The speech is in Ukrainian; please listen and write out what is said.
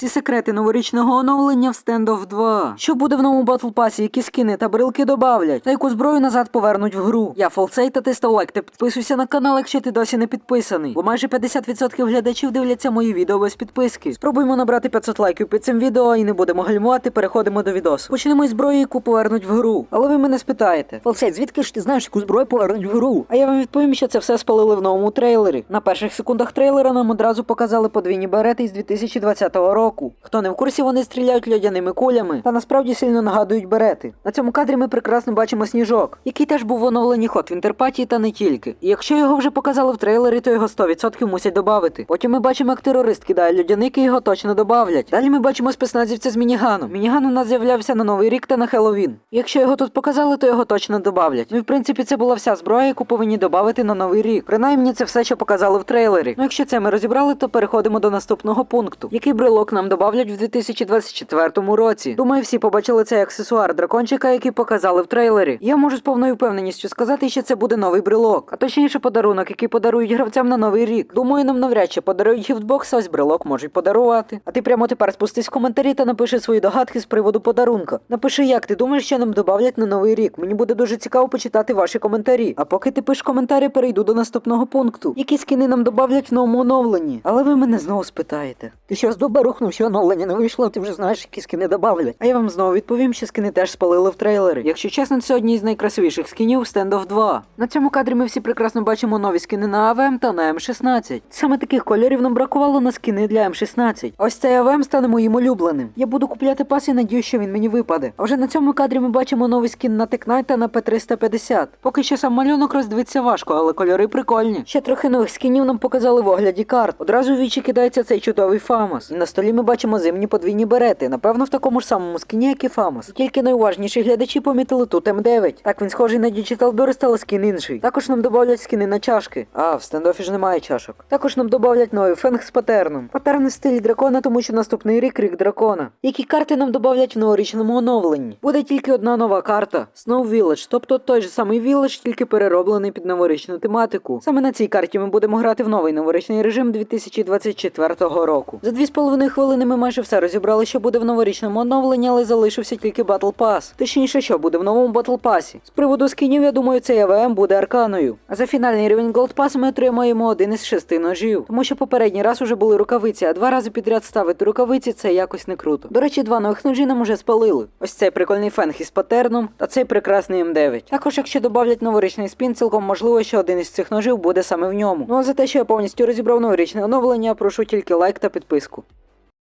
Всі секрети новорічного оновлення в Standoff 2. Що буде в новому Battle Pass, які скини та брелки добавлять, та яку зброю назад повернуть в гру. Я Фолсей та ти лайк та підписуйся на канал, якщо ти досі не підписаний. Бо майже 50% глядачів дивляться мої відео без підписки. Спробуємо набрати 500 лайків під цим відео і не будемо гальмувати, переходимо до відосу. Почнемо із зброї, яку повернуть в гру. Але ви мене спитаєте. Фалсей, звідки ж ти знаєш, яку зброю повернуть в гру? А я вам відповім, що це все спалили в новому трейлері. На перших секундах трейлера нам одразу показали подвійні берети із 2020 року. Хто не в курсі, вони стріляють льодяними кулями та насправді сильно нагадують берети. На цьому кадрі ми прекрасно бачимо сніжок, який теж був в оновленні ход в інтерпатії та не тільки. І якщо його вже показали в трейлері, то його 100% мусять додати. Потім ми бачимо, як терорист кидає льодяник і його точно добавлять. Далі ми бачимо спецназівця з мініганом. Мініган у нас з'являвся на новий рік та на Хеллоуін. Якщо його тут показали, то його точно добавлять. Ну і в принципі це була вся зброя, яку повинні додати на новий рік. Принаймні це все, що показали в трейлері. Ну якщо це ми розібрали, то переходимо до наступного пункту. Який брелок нам добавлять в 2024 році? Думаю, всі побачили цей аксесуар дракончика, який показали в трейлері. Я можу з повною впевненістю сказати, що це буде новий брелок, а точніше подарунок, який подарують гравцям на новий рік. Думаю, нам навряд чи подарують гіфтбокс, ось брелок можуть подарувати. А ти прямо тепер спустись в коментарі та напиши свої догадки з приводу подарунка. Напиши, як ти думаєш, що нам добавлять на новий рік. Мені буде дуже цікаво почитати ваші коментарі. А поки ти пишеш коментарі, перейду до наступного пункту. Які скини нам добавлять в новому оновленні? Але ви мене знову спитаєте. Ти що з рухнув, що оновлення не вийшло, ти вже знаєш, які скини добавлять. А я вам знову відповім, що скини теж спалили в трейлері. Якщо чесно, це одні з найкрасивіших скінів в Standoff 2. На цьому кадрі ми всі прекрасно бачимо нові скини на АВМ та на М16. Саме таких кольорів нам бракувало на скини для М16. Ось цей АВМ стане моїм улюбленим. Я буду купляти пас і надію, що він мені випаде. А вже на цьому кадрі ми бачимо новий скін на Текнайт та на П350. Поки що сам малюнок роздивитися важко, але кольори прикольні. Ще трохи нових скінів нам показали в огляді карт. Одразу в вічі кидається цей чудовий Фамос. І на столі ми бачимо зимні подвійні берети. Напевно, в такому ж самому скіні, як і Фамос. Тільки найуважніші глядачі помітили тут М9. Так він схожий на Digital Burst, але скін інший. Також нам додавлять скіни на чашки. А, в стендофі ж немає чашок. Також нам додавлять новий фенг з патерном. Патерн в стилі дракона, тому що наступний рік рік дракона. Які карти нам додавлять в новорічному оновленні? Буде тільки одна нова карта Snow Village, тобто той же самий Village, тільки перероблений під новорічну тематику. Саме на цій карті ми будемо грати в новий новорічний режим 2024 року. За 2,5 хвилини ми майже все розібрали, що буде в новорічному оновленні, але залишився тільки Battle Pass. Точніше, що буде в новому Battle Pass. З приводу скінів, я думаю, цей АВМ буде арканою. А за фінальний рівень Gold Pass ми отримаємо один із шести ножів. Тому що попередній раз уже були рукавиці, а два рази підряд ставити рукавиці це якось не круто. До речі, два нових ножі нам уже спалили. Ось цей прикольний фенг із патерном та цей прекрасний М9. Також, якщо додавлять новорічний спін, цілком можливо, що один із цих ножів буде саме в ньому. Ну а за те, що я повністю розібрав новорічне оновлення, прошу тільки лайк та підписку.